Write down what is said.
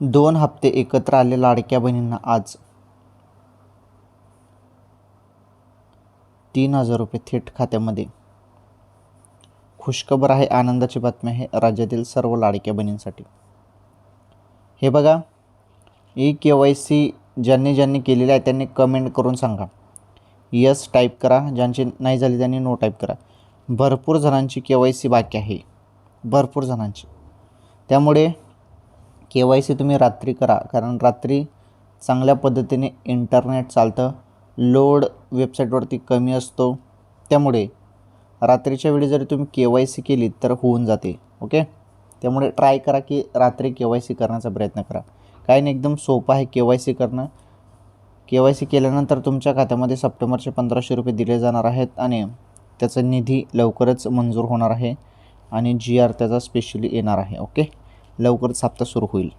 दोन हप्ते एकत्र आले लाडक्या बहिणींना आज तीन हजार रुपये थेट खात्यामध्ये. खुशखबर आहे आनंदाची बातमी आहे राज्यातील सर्व लाडक्या बहिणींसाठी. हे बघा ई के वाय सी ज्यांनी ज्यांनी केलेलं आहे त्यांनी कमेंट करून सांगा. यस टाईप करा ज्यांची नाही झाली त्यांनी नो टाईप करा. भरपूर जणांची के वाय सी बाकी आहे. भरपूर जणांची. त्यामुळे के वाय सी तुम्ही रात्री करा. कारण रात्री चांगल्या पद्धतीने इंटरनेट चालतं लोड वेबसाईटवरती कमी असतो. त्यामुळे रात्रीच्या वेळी जरी तुम्ही के वाय सी केली तर होऊन जाते. ओके? त्यामुळे ट्राय करा की रात्री के वाय सी करण्याचा प्रयत्न करा. काय नाही एकदम सोपं आहे के वाय सी करणं. के वाय सी केल्यानंतर तुमच्या खात्यामध्ये सप्टेंबरचे पंधराशे रुपये दिले जाणार आहेत आणि त्याचा निधी लवकरच मंजूर होणार आहे आणि जी आर त्याचा स्पेशली येणार आहे. ओके? लवकरच हप्ता सुरू होईल.